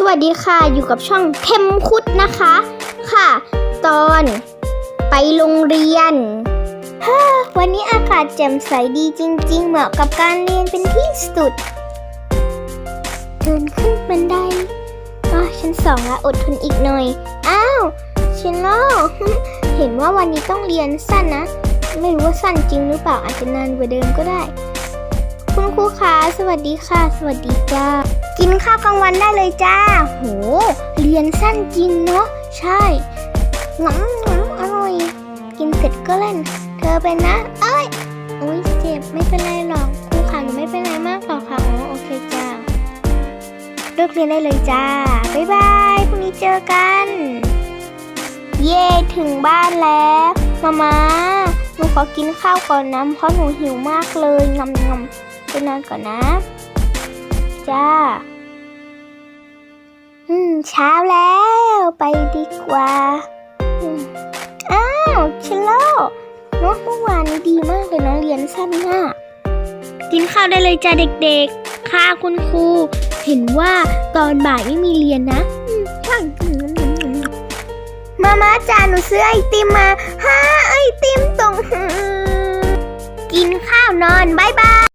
สวัสดีค่ะอยู่กับช่องเข้มคุดนะคะค่ะ ตอนไปโรงเรียนฮวันนี้อากาศแจ่มใสดีจริง ๆ เหมาะกับการเรียนเป็นที่สุด เดินขึ้นบันไดอ๋อชั้นสองละอดทนอีกหน่อย อ้าวชินโลเห็นว่าวันนี้ต้องเรียนสั้นนะ ไม่รู้ว่าสั้นจริงหรือเปล่าอาจจะนานกว่าเดิมก็ได้ คุณครูคะสวัสดีค่ะ สวัสดีจ้า กินข้าวกลางวันได้เลยจ้า โห เรียนสั้นจริงเนาะ ใช่น้ำน้ำอร่อย กินเสร็จก็เล่น เธอเป็นนะ เอ้ยอุ้ยเจ็บไม่เป็นไรหรอกครูค่ะหนูไม่เป็นไรมากหรอกค่ะอ๋อโอเคจ้าเลิกเรียนได้เลยจ้า บ๊ายบายพรุ่งนี้เจอกัน เย่ถึงบ้านแล้วมามาหนูขอกินข้าวก่อนนะเพราะหนูหิวมากเลยงำงำ ไปนอนก่อนนะ จ้า อืม เช้าแล้วไปดีกว่า อ้าวชิลโลเนอะเมื่อวานนี้ดีมากเลยน้องเรียนสั้นมากกินข้าวได้เลยจ้าเด็กๆ ค่ะคุณครู เห็นว่าตอนบ่ายไม่มีเรียนนะอืมใช่อืมอืมอืมมามาจ้าหนูซื้อไอติมมาฮ่าไอติมตรงกินข้าวนอนบายบาย